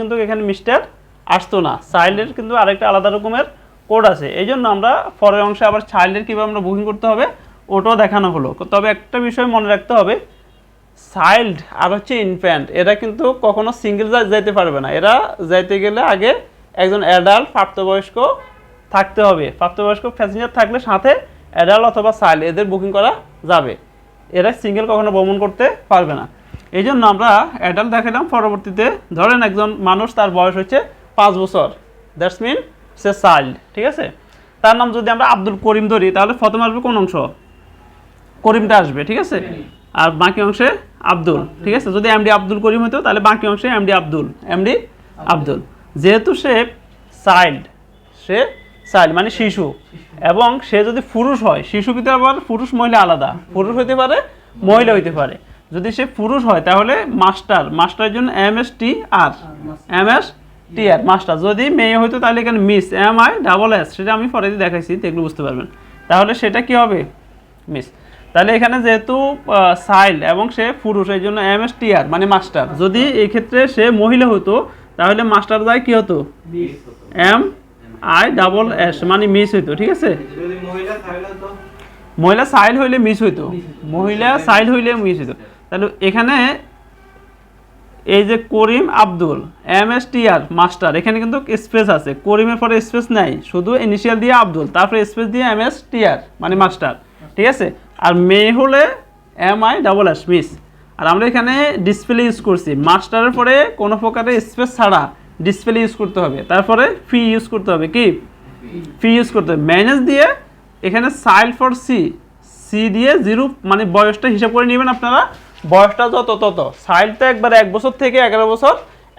কিন্তু এখানে মিস্টার আসতো না। চাইল্ডের কিন্তু আরেকটা আলাদা রকমের কোড আছে। এই জন্য আমরা পরের অংশে আবার চাইল্ডের কীভাবে আমরা বুকিং করতে হবে, ওটাও দেখানো হলো। তবে একটা বিষয় মনে রাখতে হবে, চাইল্ড আর হচ্ছে ইনফ্যান্ট, এরা কিন্তু কখনো সিঙ্গেল যাইতে পারবে না। এরা যাইতে গেলে আগে একজন অ্যাডাল্ট, প্রাপ্তবয়স্ক থাকতে হবে। প্রাপ্তবয়স্ক প্যাসেঞ্জার থাকলে সাথে অ্যাডাল্ট অথবা চাইল্ড, এদের বুকিং করা যাবে। এরা সিঙ্গেল কখনো ভ্রমণ করতে পারবে না। এই জন্য আমরা অ্যাডাল্ট দেখালাম পরবর্তীতে ধরেন একজন মানুষ তার বয়স হচ্ছে পাঁচ বছর। দ্যাটস মিন সে চাইল্ড ঠিক আছে? তার নাম যদি আমরা আব্দুল করিম ধরি, তাহলে প্রথমে আসবে কোন অংশ? করিমটা আসবে, ঠিক আছে? আর বাকি অংশে আব্দুল, ঠিক আছে? যদি এমডি আব্দুল করিম হতো, তাহলে বাকি অংশে এমডি আব্দুল এমডি আব্দুল। যেহেতু সে চাইল্ড সে চাইল্ড মানে শিশু। এবং সে যদি পুরুষ হয়, শিশু কিন্তু আবার পুরুষ, মহিলা আলাদা। পুরুষ হইতে পারে, মহিলা হইতে পারে। যদি সে পুরুষ হয় তাহলে মাস্টার। মাস্টারের জন্য M S T R M S T R master. যদি মেয়ে হইতো তাহলে এখানে Miss M I double S সেটা আমি পরে দেখাইছি দেখলে বুঝতে পারবেন। তাহলে সেটা কি হবে? মিস তাহলে এখানে যেহেতু সাইল এবং সে পুরুষ এই জন্য এম এস টি আর মানে মাস্টার যদি এই ক্ষেত্রে সে মহিলা হতো তাহলে মাস্টার যায় কি হতো? এম আই ডাবল এস মানে মিস হইতো ঠিক আছে? মহিলা মহিলা সাইল হইলে মিস হইতো। মহিলা সাইল হইলে মিস হইতো। তাহলে এখানে এই যে Karim Abdul, M S T R, master, এখানে কিন্তু স্পেস আছে। করিমের পরে স্পেস নাই, শুধু ইনিশিয়াল দিয়ে আব্দুল, তারপরে স্পেস দিয়ে এম এস টি আর মানে মাস্টার, ঠিক আছে? আর মেয়ে হলে M I double S Miss আর আমরা এখানে ডিসপ্লে ইউজ করছি। মাস্টারের পরে কোনো প্রকারের স্পেস ছাড়া ডিসপ্লে ইউজ করতে হবে। তারপরে ফি ইউজ করতে হবে কি? ফি ইউজ করতে হবে। ম্যানেজ দিয়ে এখানে সাইল ফর সি সি দিয়ে জিরো মানে বয়সটা হিসাব করে নেবেন আপনারা। বয়সটা যত তত। সাইল তো একবার এক বছর থেকে এগারো বছর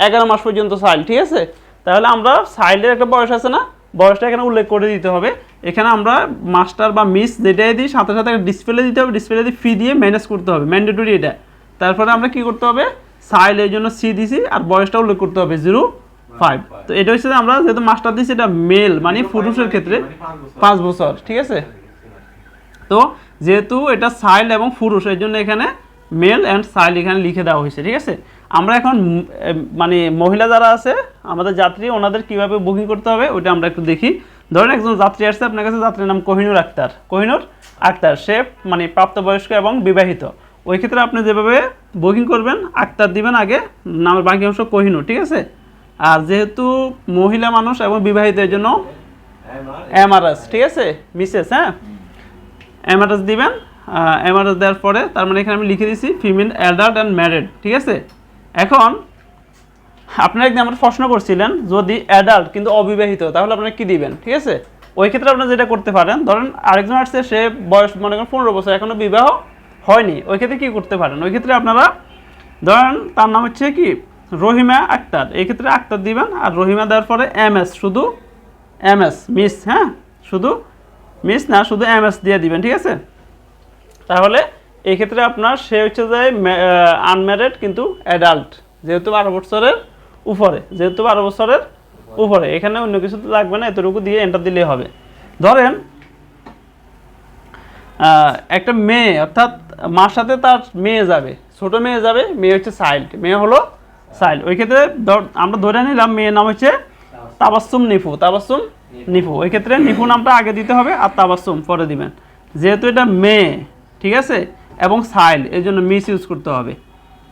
এগারো মাস পর্যন্ত সাইল ঠিক আছে? তাহলে আমরা সাইলের একটা বয়স আছে না? বয়সটা এখানে উল্লেখ করে দিতে হবে। এখানে আমরা মাস্টার বা মিস যেটাই দিই সাথে সাথে ডিসপ্লে দিতে হবে। ডিসপ্লে দিয়ে ফি দিয়ে ম্যানেজ করতে হবে ম্যান্ডেটরি এটা। তারপরে আমরা কি করতে হবে? সাইল এর জন্য সি দিছি আর বয়সটা উল্লেখ করতে হবে জিরো ফাইভ তো এটা হচ্ছে আমরা যেহেতু মাস্টার দিচ্ছি এটা মেল মানে পুরুষের ক্ষেত্রে পাঁচ বছর। ঠিক আছে? তো যেহেতু এটা সাইল এবং পুরুষ এর জন্য এখানে মেল অ্যান্ড সাইল্ড এখানে লিখে দেওয়া হয়েছে ঠিক আছে? আমরা এখন মানে মহিলা যারা আছে আমাদের যাত্রী ওনাদের কীভাবে বুকিং করতে হবে ওটা আমরা একটু দেখি। ধরেন একজন যাত্রী আসছে আপনার কাছে যাত্রীর নাম কোহিনুর আক্তার। কোহিনুর আক্তার সে মানে প্রাপ্তবয়স্ক এবং বিবাহিত। ওই ক্ষেত্রে আপনি যেভাবে বুকিং করবেন আক্তার দিবেন আগে নামের বাকি অংশ কোহিনুর ঠিক আছে? আর যেহেতু মহিলা মানুষ এবং বিবাহিত বিবাহিতের জন্য এমআরএস ঠিক আছে? মিসেস হ্যাঁ? এমআরএস দিবেন এমআরএস দেওয়ার পরে, তার মানে এখানে আমি লিখে দিয়েছি ফিমেল অ্যাডাল্ট অ্যান্ড ম্যারিড ঠিক আছে? এখন, আপনারা একদিন আমার প্রশ্ন করছিলেন, যদি অ্যাডাল্ট কিন্তু অবিবাহিত, তাহলে আপনারা কি দিবেন, ঠিক আছে? ওই ক্ষেত্রে আপনারা যেটা করতে পারেন, ধরেন আরেকজন আসছে, সে বয়স, মনে করেন পনেরো বছর, এখনও বিবাহ হয়নি, ওই ক্ষেত্রে কি করতে পারেন? ওই ক্ষেত্রে আপনারা, ধরেন তার নাম হচ্ছে কি? রহিমা আক্তার, এই ক্ষেত্রে আক্তার দিবেন, আর রহিমা দেওয়ার পরে এম এস, শুধু এম এস, মিস হ্যাঁ? শুধু মিস না, শুধু এম এস দিয়ে দিবেন, ঠিক আছে? তাহলে এই ক্ষেত্রে আপনার সে হচ্ছে যে আনম্যারিড কিন্তু অ্যাডাল্ট যেহেতু বারো বছরের উপরে, যেহেতু বারো বছরের উপরে। এখানে অন্য কিছু তো লাগবে না, এতটুকু দিয়ে এন্টার দিলেই হবে। ধরেন একটা মেয়ে, অর্থাৎ মার সাথে তার মেয়ে যাবে, ছোট মেয়ে যাবে, মেয়ে হচ্ছে চাইল্ড মেয়ে হলো চাইল্ড ওই ক্ষেত্রে আমরা ধরে নিলাম মেয়ের নাম হচ্ছে তাবাসুম নিফু তাবাসুম নিফু। ওই ক্ষেত্রে নিফু নামটা আগে দিতে হবে আর তাবাসুম পরে দিবেন। যেহেতু এটা মেয়ে ঠিক আছে? এবং চাইল্ড এই জন্য মিস ইউজ করতে হবে।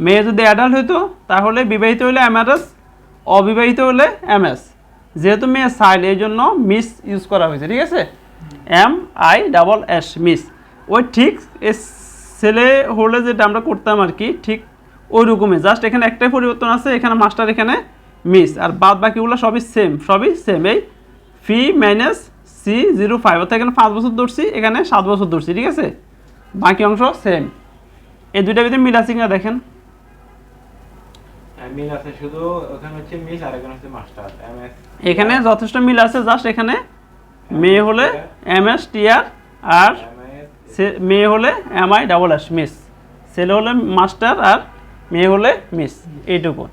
মেয়ে যদি অ্যাডাল্ট হইতো, তাহলে বিবাহিত হলে এমআরএস অবিবাহিত হলে এমএস যেহেতু মেয়ে চাইল্ড এই জন্য মিস ইউজ করা হয়েছে, ঠিক আছে? M I double S Miss ওই ঠিক ছেলে হলে যেটা আমরা করতাম আর কি, ঠিক ওই রকমই জাস্ট এখানে একটাই পরিবর্তন আছে, এখানে মাস্টার এখানে মিস আর বাদ বাকিগুলো সবই সেম সবই সেম এই fee minus C zero five অর্থাৎ এখানে পাঁচ বছর ধরছি, এখানে সাত বছর ধরছি, ঠিক আছে? বাকি অংশ সেম এই দুইটার ভিতরে মিল আছে কিনা দেখেন। মিল আছে শুধু ওখানে হচ্ছে মিস আর এখানে হচ্ছে মাস্টার এম এখানে যথেষ্ট মিল আছে জাস্ট এখানে মেয়ে হলে এম এস টি আর আর মেয়ে হলে M I double S Miss ছেলে হলে মাস্টার আর মেয়ে হলে মিস এইটুকু।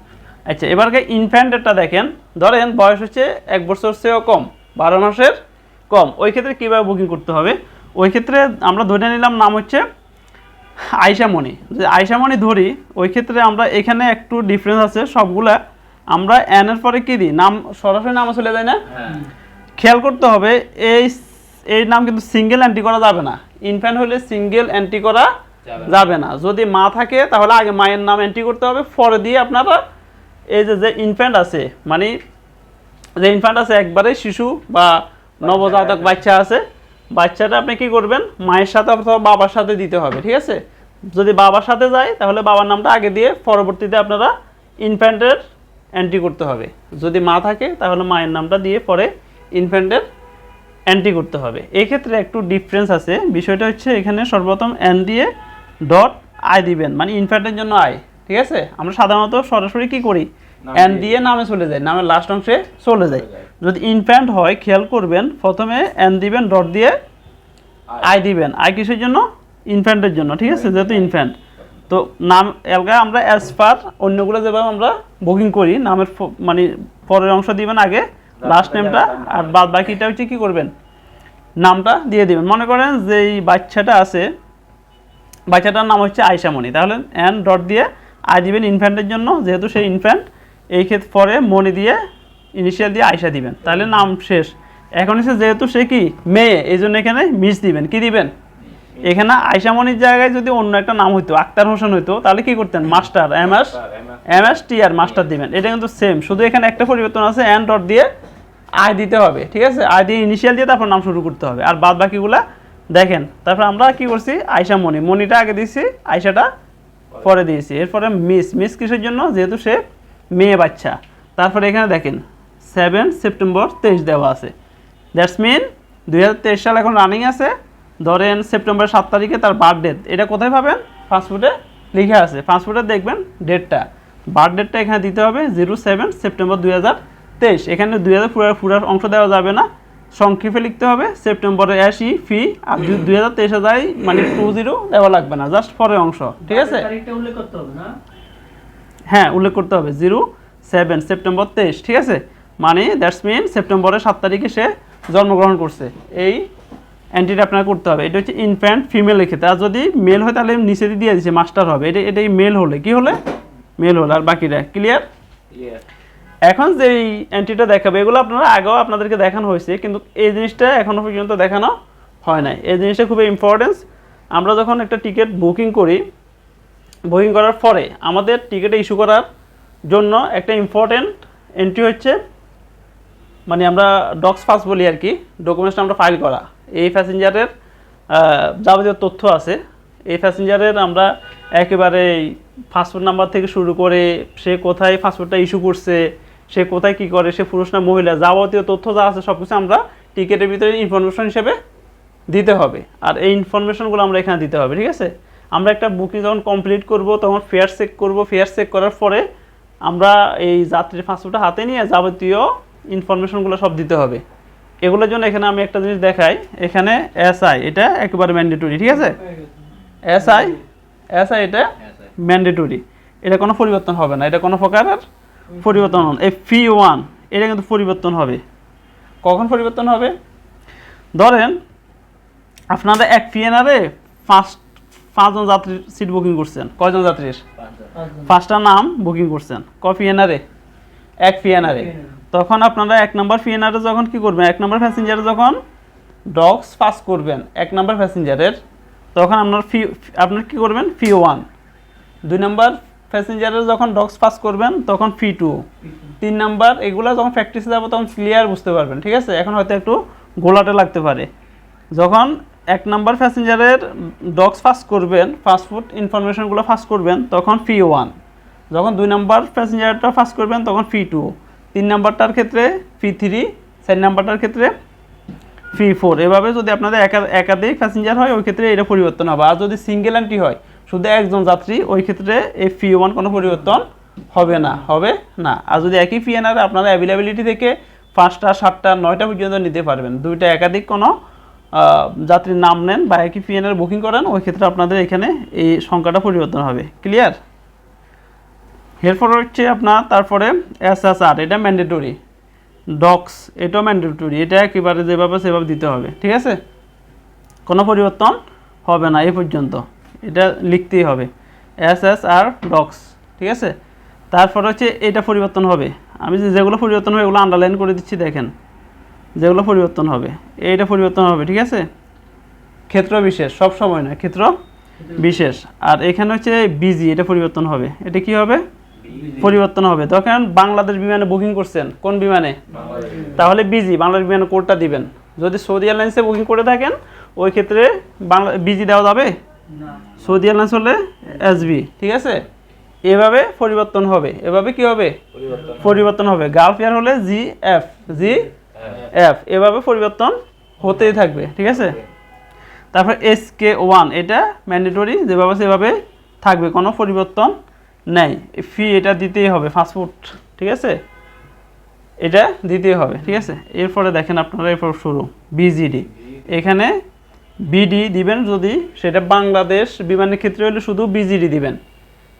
আচ্ছা এবারকে ইনফ্যান্টেরটা দেখেন। ধরেন বয়স হচ্ছে এক বছর চেয়েও কম বারো মাসের কম। ওই ক্ষেত্রে কীভাবে বুকিং করতে হবে? ওই ক্ষেত্রে আমরা ধরে নিলাম নাম হচ্ছে আয়সামণি যে আয়সামণি ধরি ওই ক্ষেত্রে আমরা এখানে একটু ডিফারেন্স আছে সবগুলা। আমরা এন এর পরে কী দিই? নাম সরাসরি নামে চলে যায় না? হ্যাঁ। খেয়াল করতে হবে এই এই নাম কিন্তু সিঙ্গেল এন্ট্রি করা যাবে না। ইনফ্যান্ট হলে সিঙ্গেল এন্ট্রি করা যাবে না। যাবে না। যদি মা থাকে তাহলে আগে মায়ের নাম এন্ট্রি করতে হবে। পরে দিয়ে আপনারা এই যে যে ইনফ্যান্ট আছে মানে যে ইনফ্যান্ট আছে একবারে শিশু বা নবজাতক বাচ্চা আছে বাচ্চাটা আপনি কি করবেন? মায়ের সাথে অথবা বাবার সাথে দিতে হবে ঠিক আছে? যদি বাবার সাথে যায় তাহলে বাবার নামটা আগে দিয়ে পরবর্তীতে আপনারা ইনফ্যান্টের এন্ট্রি করতে হবে। যদি মা থাকে তাহলে মায়ের নামটা দিয়ে পরে ইনফ্যান্টের এন্ট্রি করতে হবে। এই ক্ষেত্রে একটু ডিফারেন্স আছে। বিষয়টা হচ্ছে এখানে সর্বপ্রথম এন দিয়ে ডট আই দিবেন মানে ইনফ্যান্টের জন্য আই ঠিক আছে? আমরা সাধারণত সরাসরি কি করি? এন দিয়ে- নামে চলে যায় নামের লাস্ট অংশে চলে যায়। যদি ইনফ্যান্ট হয় খেয়াল করবেন প্রথমে এন দিবেন ডট দিয়ে আই দিবেন। আই কিসের জন্য? ইনফ্যান্টের জন্য ঠিক আছে? যেহেতু ইনফ্যান্ট তো নাম এলগা আমরা অ্যাজ পার অন্যগুলো যেভাবে আমরা বুকিং করি নামের মানে পরের অংশ দিবেন আগে লাস্ট নেমটা আর বাদ বাকিটা হচ্ছে কী করবেন? নামটা দিয়ে দিবেন। মনে করেন যে এই বাচ্চাটা আছে বাচ্চাটার নাম হচ্ছে আয়সামণি। তাহলে এন ডট দিয়ে আই দিবেন ইনফ্যান্টের জন্য যেহেতু সেই ইনফ্যান্ট এই ক্ষেত্রে পরে মনি দিয়ে ইনিশিয়াল দিয়ে আয়সা দিবেন। তাহলে নাম শেষ। এখন হচ্ছে যেহেতু সে কি? মেয়ে এই জন্য এখানে মিস দিবেন। কি দিবেন? এখানে আয়সামণির জায়গায় যদি অন্য একটা নাম হইতো, আক্তার হোসেন হইতো, তাহলে কি করতেন? Master M S M S T R master দিবেন। এটা কিন্তু সেম শুধু এখানে একটা পরিবর্তন আছে এন ডট দিয়ে আয় দিতে হবে, ঠিক আছে? আই দিয়ে ইনিশিয়াল দিয়ে তারপর নাম শুরু করতে হবে। আর বাদ বাকিগুলা দেখেন, তারপর আমরা কি করছি? আয়সা মণি মণিটা আগে দিয়েছি আয়সাটা পরে দিয়েছি। এরপরে মিস মিস কিসের জন্য? যেহেতু সে মেয়ে বাচ্চা। তারপরে এখানে দেখেন সেভেন সেপ্টেম্বর তেইশ দেওয়া আছে। দ্যাটস মিন দুই হাজার তেইশ সাল এখন রানিং আছে। ধরেন সেপ্টেম্বর সাত তারিখে তার বার্থডে এটা কোথায় পাবেন? পাসপোর্টে লিখে আছে। পাসপোর্টে দেখবেন ডেটটা বার্থ ডেটটা এখানে দিতে হবে জিরো সেভেন সেপ্টেম্বর দুই হাজার তেইশ। এখানে দুই হাজার পুরো পুরো অংশ দেওয়া যাবে না। সংক্ষেপে লিখতে হবে সেপ্টেম্বরে আসি ফি আর দুই হাজার তেইশ হাজার মানে টু জিরো দেওয়া লাগবে না। জাস্ট পরের অংশ। ঠিক আছে? উল্লেখ করতে হবে হ্যাঁ উল্লেখ করতে হবে। জিরো সেভেন সেপ্টেম্বর তেইশ। ঠিক আছে? মানে দ্যাটস মিন সেপ্টেম্বরের সাত তারিখে সে জন্মগ্রহণ করছে। এই এন্ট্রিটা আপনার করতে হবে। এটা হচ্ছে ইনফ্যান্ট ফিমেল ক্ষেত্রে। আর যদি মেল হয় তাহলে নিচে দিয়ে দিচ্ছে মাস্টার হবে। এটা এটাই মেল হলে। কি হলে? মেল হলে। আর বাকিটা ক্লিয়ার এখন যে এন্ট্রিটা দেখাবে এগুলো আপনারা আগেও আপনাদেরকে দেখানো হয়েছে কিন্তু এই জিনিসটা এখনও পর্যন্ত দেখানো হয় নাই। এই জিনিসটা খুবই ইম্পর্টেন্স আমরা যখন একটা টিকিট বুকিং করি বুকিং করার পরে আমাদের টিকিট ইস্যু করার জন্য একটা ইম্পর্টেন্ট এন্ট্রি হচ্ছে মানে আমরা ডক্স ফাস্ট বলি আর কি ডকুমেন্টসটা আমরা ফাইল করা। এই প্যাসেঞ্জারের যাবতীয় তথ্য আছে। এই প্যাসেঞ্জারের আমরা একেবারে পাসপোর্ট নাম্বার থেকে শুরু করে সে কোথায় পাসপোর্টটা ইস্যু করছে, সে কোথায় কি করে, সে পুরুষ না মহিলা, যাবতীয় তথ্য যা আছে সব কিছু আমরা টিকিটের ভিতরে ইনফরমেশন হিসেবে দিতে হবে। আর এই ইনফরমেশনগুলো আমরা এখানে দিতে হবে, ঠিক আছে? আমরা একটা বুকিং যখন কমপ্লিট করব, তখন ফেয়ার চেক করব। ফেয়ার চেক করার পরে আমরা এই যাত্রীর পাসপোর্টটা হাতে নিয়ে যাবতীয় ইনফরমেশনগুলো সব দিতে হবে। এগুলোর জন্য এখানে আমি একটা জিনিস দেখাই। এখানে এসআই এটা একেবারে ম্যান্ডেটরি ঠিক আছে? এসআই এসআই এটা ম্যান্ডেটরি এটা কোনো পরিবর্তন হবে না এটা কোনো প্রকারের পরিবর্তন হবে এই ফি ওয়ান এটা কিন্তু পরিবর্তন হবে। কখন পরিবর্তন হবে? ধরেন আপনারা এক পিএনআরে পাঁচ পাঁচজন যাত্রীর সিট বুকিং করছেন। কয়জন যাত্রীর। পাঁচটা নাম বুকিং করছেন। ক পিএনআরে এক পিএনআরে তখন আপনারা এক নম্বর পিএনআরে যখন কি করবেন? এক নম্বর প্যাসেঞ্জারে যখন ডগস পাস করবেন, এক নম্বর প্যাসেঞ্জারের, তখন আপনার ফি, আপনার কী করবেন? ফি ওয়ান। দুই নম্বর প্যাসেঞ্জারের যখন ডগস পাস করবেন, তখন ফি টু। তিন নাম্বার এগুলো যখন প্র্যাকটিসে যাব, তখন ক্লিয়ার বুঝতে পারবেন, ঠিক আছে? এখন হয়তো একটু গোলাটে লাগতে পারে। যখন এক নাম্বার প্যাসেঞ্জারের ডগস ফাস্ট করবেন ফাস্টফুড ইনফরমেশনগুলো ফাস্ট করবেন, তখন ফি ওয়ান। যখন দুই নাম্বার প্যাসেঞ্জারটা ফাস্ট করবেন, তখন ফি টু। তিন নাম্বারটার ক্ষেত্রে ফি থ্রি চার নাম্বারটার ক্ষেত্রে ফি ফোর এভাবে যদি আপনাদের একা- একাধিক প্যাসেঞ্জার হয়, ওই ক্ষেত্রে এটা পরিবর্তন হবে। আর যদি সিঙ্গেল এন্ট্রি হয়, শুধু একজন যাত্রী, ওই ক্ষেত্রে এই ফি ওয়ান কোনো পরিবর্তন হবে না হবে না। আর যদি একই ফি এনার আপনারা অ্যাভেলেবিলিটি থেকে পাঁচটা, সাতটা, নয়টা পর্যন্ত নিতে পারবেন। দুইটা একাধিক কোনো যাত্রীর নাম নেন বা একই ফি এনার বুকিং করেন, ওই ক্ষেত্রে আপনাদের এখানে এই সংখ্যাটা পরিবর্তন হবে। ক্লিয়ার এরপর হচ্ছে আপনার তারপরে এস এস আর এটা ম্যান্ডেটরি ডক্স এটাও ম্যান্ডেটরি এটা একেবারে যেভাবে সেভাবে দিতে হবে ঠিক আছে? কোনো পরিবর্তন হবে না এই পর্যন্ত এটা লিখতেই হবে এস এস আর ডক্স ঠিক আছে? তারপর হচ্ছে এটা পরিবর্তন হবে আমি যে- যেগুলো পরিবর্তন হবে এগুলো আন্ডারলাইন করে দিচ্ছি দেখেন যেগুলো পরিবর্তন হবে এইটা পরিবর্তন হবে ঠিক আছে? ক্ষেত্র বিশেষ সব সময় না ক্ষেত্র বিশেষ আর এখানে হচ্ছে বিজি এটা পরিবর্তন হবে এটা কি হবে? পরিবর্তন হবে। তখন বাংলাদেশ বিমানে বুকিং করছেন কোন বিমানে? তাহলে বিজি বাংলাদেশ বিমানে কোডটা দিবেন। যদি সৌদি এয়ারলাইন্সে বুকিং করে থাকেন ওই ক্ষেত্রে বাংলা বিজি দেওয়া যাবে? সৌদি এয়ারলাইন্স হলে এসবি ঠিক আছে? এভাবে পরিবর্তন হবে। এভাবে কি হবে? পরিবর্তন পরিবর্তন হবে। গালফ এয়ার হলে জি এফ জি এফ এভাবে পরিবর্তন হতেই থাকবে ঠিক আছে? তারপর এস কে ওয়ান এটা ম্যান্ডেটরি যেভাবে সেভাবে থাকবে কোনো পরিবর্তন নেই। ফি এটা দিতেই হবে ফাস্টফুড ঠিক আছে? এটা দিতেই হবে ঠিক আছে? এরপরে দেখেন আপনারা এরপর শুরু বিজিডি এখানে বিডি দিবেন যদি সেটা বাংলাদেশ বিমানের ক্ষেত্রে হলে শুধু বিজিডি দিবেন।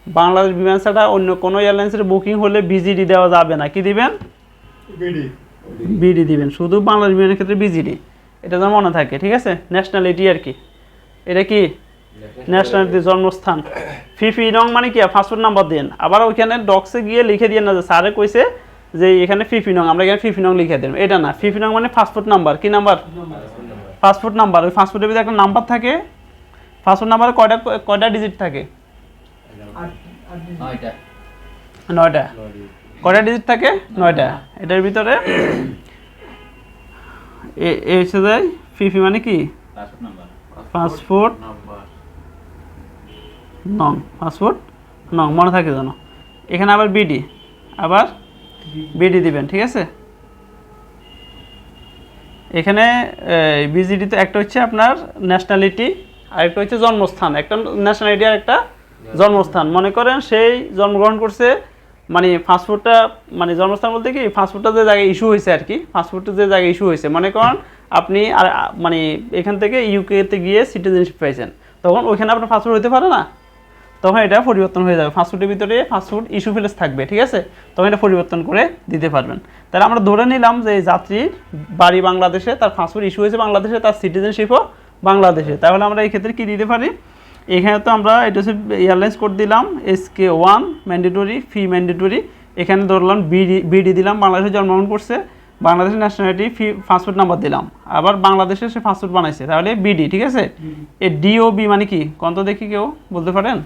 বাংলাদেশ বিমান ছাড়া অন্য কোনো এয়ারলাইন্সের বুকিং হলে বিজিডি দেওয়া যাবে না। কি দিবেন? বিডি দিবেন শুধু বাংলাদেশ বিমানের ক্ষেত্রে বিজিডি এটা যেন মনে থাকে ঠিক আছে? ন্যাশনালিটি আর কি। এটা কি? ন্যাশনালিটি জন্মস্থান। ফিফি নং মানে কি? পাসপোর্ট নাম্বার দেন। আবার ওইখানে ডক্সে গিয়ে লিখে দিয়ে না যে স্যারে কইছে যে এখানে ফিফি নং আমরা এখানে ফিফি নং লিখে দেন। এটা না ফিফি নং মানে পাসপোর্ট নাম্বার। কি নাম্বার? Passport number. ওই পাসপোর্টের ভিতরে একটা নাম্বার থাকে। পাসপোর্ট নাম্বারে কয়টা কয়টা ডিজিট থাকে? নয়টা। কয়টা ডিজিট থাকে? নয়টা। এটার ভিতরে এ- এসে যায় ফিফি মানে কি? Passport number. নং পাসপোর্ট নং, মনে থাকে যেন। এখানে আবার বিডি আবার বিডি দিবেন, ঠিক আছে? এখানে বিজিডি তো একটা হচ্ছে আপনার ন্যাশনালিটি আর একটা হচ্ছে জন্মস্থান। একটা ন্যাশনালিটি আর একটা জন্মস্থান। মনে করেন সেই জন্মগ্রহণ করছে মানে পাসপোর্টটা মানে জন্মস্থান বলতে কি, পাসপোর্টটা যে জায়গায় ইস্যু হয়েছে আর কি, পাসপোর্টটা যে জায়গায় ইস্যু হয়েছে। মনে করেন আপনি আর মানে এখান থেকে ইউকেতে গিয়ে সিটিজেনশিপ পাইছেন। তখন ওইখানে আপনার পাসপোর্ট হতে পারে না? তখন এটা পরিবর্তন হয়ে যাবে। ফাস্টফুডের ভিতরে ফাস্টফুড ইস্যু ফেলেস থাকবে ঠিক আছে? তখন এটা পরিবর্তন করে দিতে পারবেন। তাহলে আমরা ধরে নিলাম যে যাত্রীর বাড়ি বাংলাদেশে তার ফাস্টফুড ইস্যু হয়েছে বাংলাদেশে তার সিটিজেনশিপও বাংলাদেশে। তাহলে আমরা এই ক্ষেত্রে কী দিতে পারি? এখানে তো আমরা এটা হচ্ছে এয়ারলাইন্স কোড দিলাম S K one mandatory fee mandatory এখানে ধরলাম বিডি বিডি দিলাম বাংলাদেশে জন্মগ্রহণ করছে। বাংলাদেশের ন্যাশনালিটি ফি পাসপোর্ট নাম্বার দিলাম। আবার বাংলাদেশে সে পাসপোর্ট বানাইছে তাহলে বিডি ঠিক আছে? এ ডিও বি মানে কি? কত দেখি কেউ বলতে পারেন?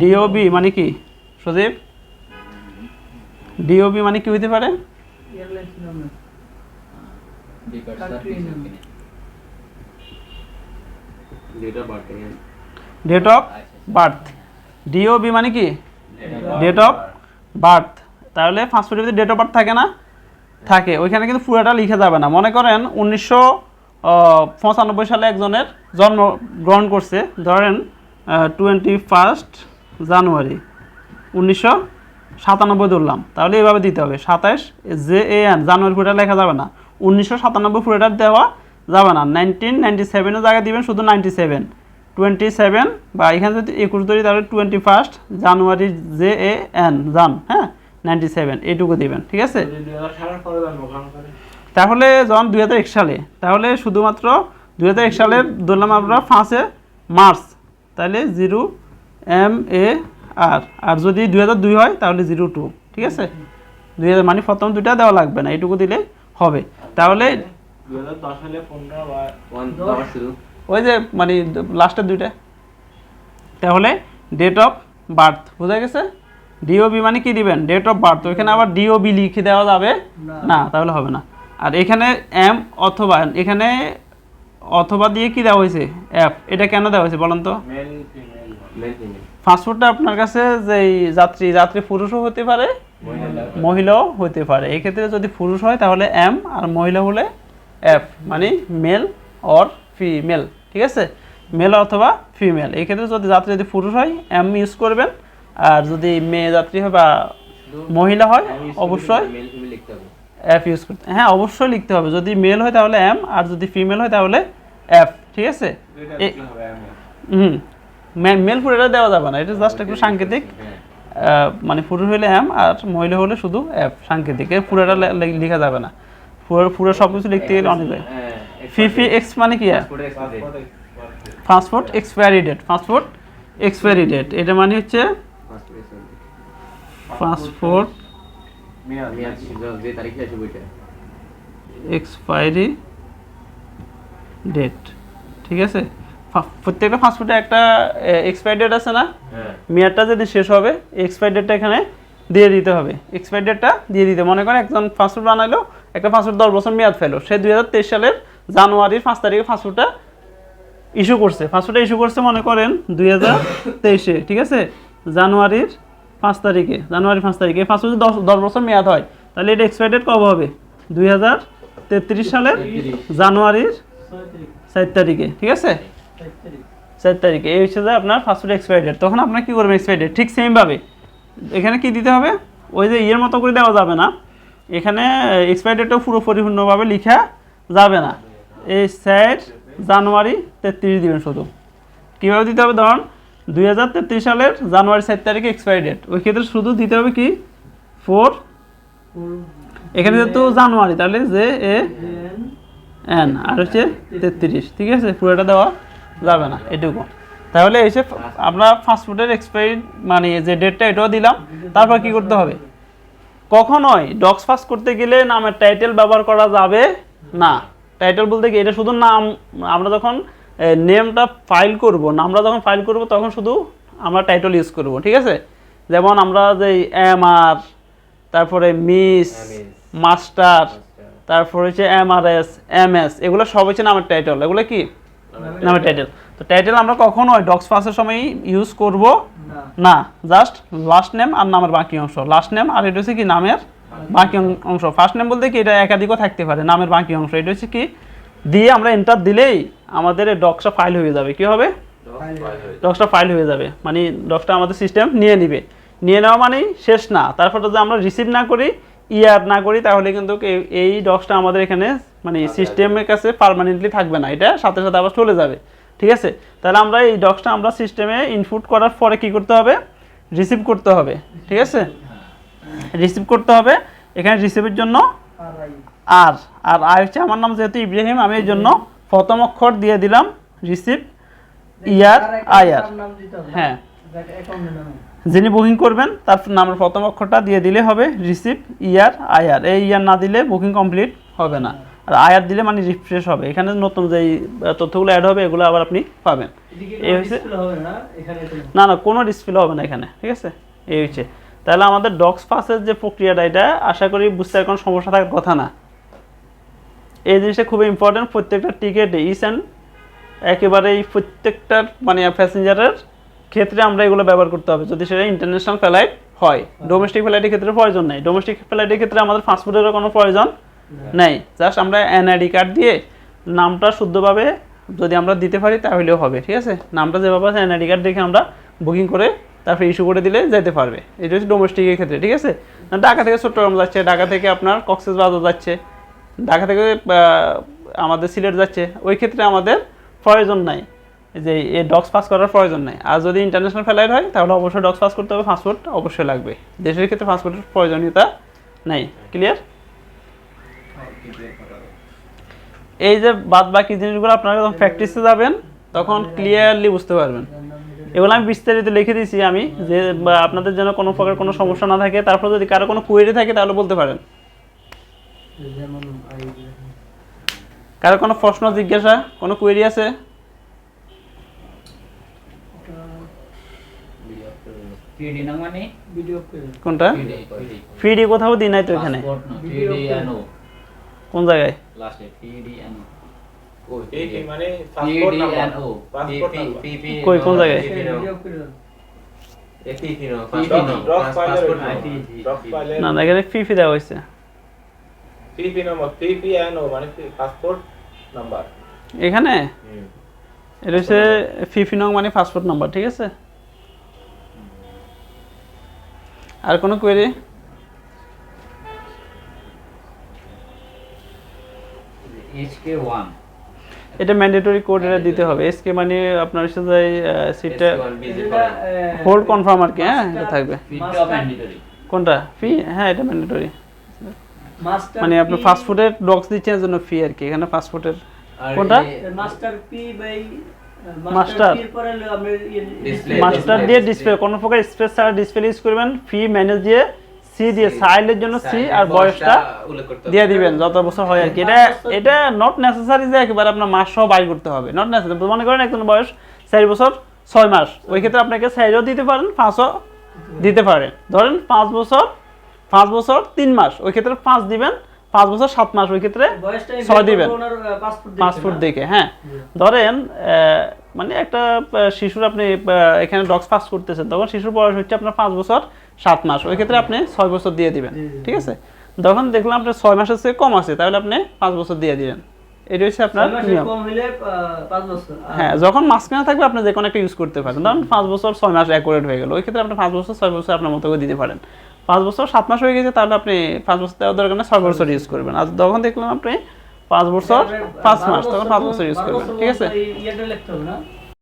ডিওবি মানে কি? সজীব? ডিওবি মানে কি হইতে পারে? ডেট অফ বার্থ ডিওবি মানে কি? ডেট অফ বার্থ তাহলে পাসপোর্টের ভিতরে ডেট অফ বার্থ থাকে না? থাকে। ওইখানে কিন্তু পুরোটা লিখে যাবে না। মনে করেন উনিশশো পঁচানব্বই সালে একজনের জন্ম গ্রহণ করছে। ধরেন টোয়েন্টি ফার্স্ট জানুয়ারি। উনিশশো সাতানব্বই ধরলাম। তাহলে এইভাবে দিতে হবে। সাতাইশ জে এ এন। জানুয়ারি পুরোটা লেখা যাবে না। উনিশশো সাতানব্বই পুরোটা দেওয়া যাবে না। নাইনটিন নাইনটি সেভেনের জায়গায় দিবেন শুধু নাইনটি সেভেন টোয়েন্টি সেভেন বা এখানে যদি একুশ ধরি তাহলে twenty first January J A N. Jan হ্যাঁ? নাইনটি সেভেন এইটুকু দিবেন ঠিক আছে? তাহলে যখন দুই হাজার এক সালে। তাহলে শুধুমাত্র দুই হাজার এক সালে ধরলাম আমরা পাঁচে মার্চ। তাহলে জিরো এম এ আর আর যদি দুই হাজার দুই হয় তাহলে জিরো টু ঠিক আছে? দুই হাজার মানে প্রথম দুইটা দেওয়া লাগবে না এইটুকু দিলে হবে। তাহলে ওই যে মানে লাস্টের দুইটা। তাহলে ডেট অফ বার্থ বোঝা গেছে? ডিওবি মানে কি দিবেন? ডেট অফ বার্থ ওইখানে আবার ডিওবি লিখে দেওয়া যাবে? না। না তাহলে হবে না। আর এখানে এম অথবা এখানে অথবা দিয়ে কি দেওয়া হয়েছে? অ্যাপ এটা কেন দেওয়া হয়েছে বলেন তো? পাসপোর্টটা আপনার কাছে যে যাত্রী যাত্রী পুরুষও হতে পারে মহিলাও হতে পারে। এক্ষেত্রে যদি পুরুষ হয় তাহলে এম আর মহিলা হলে এফ মানে মেল অর ফিমেল ঠিক আছে? মেল অথবা ফিমেল এই ক্ষেত্রে যদি যাত্রী যদি পুরুষ হয় এম ইউজ করবেন। আর যদি মেয়ে যাত্রী হয় বা মহিলা হয় অবশ্যই এফ ইউজ করতে হ্যাঁ অবশ্যই লিখতে হবে। যদি মেল হয় তাহলে এম আর যদি ফিমেল হয় তাহলে এফ ঠিক আছে? হুম। মেল পুরোটা দেওয়া যাবে না এটা জাস্ট একটু সাংকেতিক। মানে পুরুষ হলে এম আর মহিলা হলে শুধু এফ সাংকেতিক। এর পুরোটা লেখা যাবে না। পুরো পুরো সব কিছু লিখতে গেলে অনেক যায়। হ্যাঁ ফিফি এক্স মানে কি passport expiry date passport expiry date এটা মানে হচ্ছে পাসপোর্ট এক্সপায়ারি ডেট ঠিক আছে? প্রত্যেকটা পাসপোর্টে একটা এক্সপায়ারি ডেট আছে না? হ্যাঁ। মেয়াদটা যদি শেষ হবে এক্সপায়ারি ডেটটা এখানে দিয়ে দিতে হবে। এক্সপায়ারি ডেটটা দিয়ে দিতে মনে করেন একজন পাসপোর্ট বানাইলো একটা পাসপোর্ট দশ বছর মেয়াদ ফেলো সে দুই হাজার তেইশ সালের জানুয়ারির পাঁচ তারিখে পাসপোর্টটা ইস্যু করছে। পাসপোর্টটা ইস্যু করছে মনে করেন দুই হাজার তেইশে ঠিক আছে? জানুয়ারির পাঁচ তারিখে জানুয়ারি পাঁচ তারিখে এই পাসপোর্ট যদি দশ দশ বছর মেয়াদ হয় তাহলে এটা এক্সপায়ারি ডেট কবে হবে? দুই হাজার তেত্রিশ সালের জানুয়ারির চার তারিখে ঠিক আছে? চার তারিখ। এই হচ্ছে যে আপনার পাসপোর্ট এক্সপায়ারি ডেট তখন আপনার কী করবেন এক্সপায়ারি ডেট ঠিক সেমভাবে এখানে কি দিতে হবে? ওই যে ইয়ের মতো করে দেওয়া যাবে না। এখানে এক্সপায়ারি ডেটও পুরো পরিপূর্ণভাবে লিখা যাবে না। এই স্যার জানুয়ারি তেত্রিশ দিবেন শুধু। কীভাবে দিতে হবে? ধরুন দুই হাজার তেত্রিশ সালের জানুয়ারি চার তারিখে এক্সপায়ারি ডেট ওই ক্ষেত্রে শুধু দিতে হবে কি? ফোর এখানে যেহেতু জানুয়ারি তাহলে যে এ এন আর হচ্ছে তেত্রিশ। ঠিক আছে? পুরোটা দেওয়া যাবে না এটুকু। তাহলে এসে আমরা ফাস্টফুডের এক্সপায়ারি মানে যে ডেটটা এটাও দিলাম তারপর কি করতে হবে? কখনোই ডক্স পাস করতে গেলে নামের টাইটেল ব্যবহার করা যাবে না। টাইটেল বলতে কি এটা শুধু নাম আমরা যখন নেমটা ফাইল করব নামটা যখন ফাইল করব তখন শুধু আমরা টাইটেল ইউজ করব ঠিক আছে? যেমন আমরা যে এম আর তারপরে মিস মাস্টার তারপর হচ্ছে M R S M S এগুলো সব হচ্ছে নামের টাইটেল এগুলো কি? নামের টাইটেল তো টাইটেল আমরা কখনোই ডক্স পাসের সময় ইউজ করব। না। না জাস্ট লাস্ট নেম আর নামের বাকি অংশ। লাস্ট নেম আর এটা হচ্ছে কি নামের বাকি অংশ। ফার্স্ট নেম বলতে কি এটা একাধিকও থাকতে পারে নামের বাকি অংশ। এটা হচ্ছে কি দিয়ে আমরা এন্টার দিলেই আমাদের ডক্সটা ফাইল হয়ে যাবে। কি হবে? ডক্সটা ফাইল হয়ে যাবে। মানে ডক্সটা আমাদের সিস্টেম নিয়ে নিবে। নিয়ে নেওয়া মানেই শেষ না। তারপর যদি আমরা রিসিভ না করি ইয়ার না করি তাহলে কিন্তু এই ডক্সটা আমাদের এখানে মানে সিস্টেমের কাছে পার্মানেন্টলি থাকবে না এটা সাথে সাথে আবার চলে যাবে ঠিক আছে? তাহলে আমরা এই ডক্সটা আমরা সিস্টেমে ইনপুট করার পরে কি করতে হবে? রিসিভ করতে হবে ঠিক আছে? রিসিভ করতে হবে এখানে রিসিভের জন্য আর আর আর আই হচ্ছে আমার নাম যেহেতু ইব্রাহিম আমি এই জন্য প্রথম অক্ষর দিয়ে দিলাম রিসিভ ইয়ার আয়ার হ্যাঁ। যিনি বুকিং করবেন তার নামের প্রথম অক্ষরটা দিয়ে দিলে হবে রিসিভ ইয়ার আয়ার এই ইয়ার না দিলে বুকিং কমপ্লিট হবে না। আর আয়ার দিলে মানে রিফ্রেশ হবে। এখানে নতুন যেই তথ্যগুলো অ্যাড হবে এগুলো আবার আপনি পাবেন। এই হচ্ছে- না না কোনো ডিসপ্লে হবে না এখানে ঠিক আছে? এই হচ্ছে। তাহলে আমাদের ডক্স পাসের যে প্রক্রিয়াটা এটা আশা করি বুঝতে আর কোনো সমস্যা থাকার কথা না। এই জিনিসটা খুবই ইম্পর্টেন্ট প্রত্যেকটা টিকিটে ইস অ্যান্ড একেবারেই প্রত্যেকটা মানে প্যাসেঞ্জারের ক্ষেত্রে আমরা এগুলো ব্যবহার করতে হবে। যদি সেটা ইন্টারন্যাশনাল ফ্লাইট হয় ডোমেস্টিক ফ্লাইটের ক্ষেত্রে প্রয়োজন নেই। ডোমেস্টিক ফ্লাইটের ক্ষেত্রে আমাদের ফাস্টফুডেরও কোনো প্রয়োজন নেই জাস্ট আমরা এনআইডি কার্ড দিয়ে নামটা শুদ্ধভাবে যদি আমরা দিতে পারি তাহলেও হবে, ঠিক আছে? নামটা যেভাবে আছে এনআইডি কার্ড দেখে আমরা বুকিং করে তারপরে ইস্যু করে দিলে যেতে পারবে। এটা হচ্ছে ডোমেস্টিকের ক্ষেত্রে, ঠিক আছে? ঢাকা থেকে চট্টগ্রাম যাচ্ছে, ঢাকা থেকে আপনার কক্সেস বাজার যাচ্ছে, ঢাকা থেকে আমাদের সিলেট যাচ্ছে, ওই ক্ষেত্রে আমাদের প্রয়োজন নাই। যে এই ডক্স পাস করার প্রয়োজন নাই। আর যদি ইন্টারন্যাশনাল ফ্লাইট হয়, তাহলে অবশ্যই ডক্স পাস করতে হবে পাসপোর্ট অবশ্যই লাগবে। দেশের ক্ষেত্রে পাসপোর্টের প্রয়োজনীয়তা নেই ক্লিয়ার এই যে বাদ বাকি জিনিসগুলো আপনারা যখন প্র্যাকটিসে যাবেন তখন ক্লিয়ারলি বুঝতে পারবেন। এগুলো আমি বিস্তারিত লিখে দিয়েছি আমি যে বা আপনাদের যেন কোনো প্রকার কোনো সমস্যা না থাকে তারপর যদি কারও কোনো কোয়েরি থাকে তাহলে বলতে পারেন। যেমন কারও কোনো প্রশ্ন জিজ্ঞাসা কোনো কোয়েরি আছে? কোনটা? পিডি ফিডি কোথাও দিই নাই তো এখানে। কোন জায়গায় লাস্টে পিডি এনও কি মানে পাসপোর্ট নাম্বার পাসপোর্ট নাম্বার কই, কোন জায়গায়? না না এখানে দেওয়া হয়েছে PP number PP N O মানে পাসপোর্ট নাম্বার এখানে এটা হচ্ছে ফিফি নং মানে পাসপোর্ট নাম্বার ঠিক আছে আর কোনো কোয়েরি এইচকে 1 এটা ম্যান্ডেটরি কোড এটা দিতে হবে। এসকে মানে আপনার যে সিটটা হোল্ড কনফার্ম আর কি হ্যাঁ এটা থাকবে। কোনটা? ফি হ্যাঁ এটা ম্যান্ডেটরি মাস্টার মানে আপনি ফাস্টফুডের ডক্স দিচ্ছেন এর জন্য ফি আর কি। এখানে ফাস্টফুডের কোনটা? Master P by master. ফির পরে আমরা মাস্টার দিয়ে ডিসপ্লে কোনো প্রকার স্পেস ছাড়া ডিসপ্লে ইউজ করবেন। ফি ম্যানেজ দিয়ে সি দিয়ে সাইলের জন্য সি আর বয়সটা উল্লেখ করতে দিয়ে দিবেন যত বছর হয় আর কি। এটা এটা নট নেসেসারি যে একেবারে আপনার মাস সহ বাইর করতে হবে। নট নেসেসারি মনে করেন একজন বয়স চার বছর ছয় মাস। ওই ক্ষেত্রে আপনাকে চারও দিতে পারেন পাঁচও দিতে পারেন। ধরেন পাঁচ বছর পাঁচ বছর তিন মাস। ওই ক্ষেত্রে পাঁচ দিবেন পাঁচ বছর সাত মাস। ওই ক্ষেত্রে বয়সটা ছয় দিবেন। পাসপোর্ট পাসপোর্ট দেখে হ্যাঁ। ধরেন আহ, মানে একটা শিশুর আপনি এখানে ডক্স পাস করতেছেন। তখন শিশুর বয়স হচ্ছে আপনার পাঁচ বছর সাত মাস। ওই ক্ষেত্রে আপনি ছয় বছর দিয়ে দিবেন। ঠিক আছে? তখন দেখলাম আপনার ছয় মাসের চেয়ে কম আছে তাহলে আপনি পাঁচ বছর দিয়ে দিবেন। এটা হচ্ছে আপনার নিয়ম। হ্যাঁ যখন মাঝখানে থাকবে আপনি যে কোনো একটা ইউজ করতে পারেন ধরুন পাঁচ বছর ছয় মাস অ্যাকুরেট হয়ে গেল। ওই ক্ষেত্রে আপনি পাঁচ বছর ছয় বছর আপনার মতো করে দিতে পারেন। পাঁচ বছর সাত মাস হয়ে গেছে তাহলে আপনি পাঁচ বছর দেওয়ার দরকার নেই ছয় বছর ইউজ করবেন। আর যখন দেখলাম আপনি পাঁচ বছর পাঁচ মাস তখন পাঁচ বছর ইউজ করবেন। ঠিক আছে?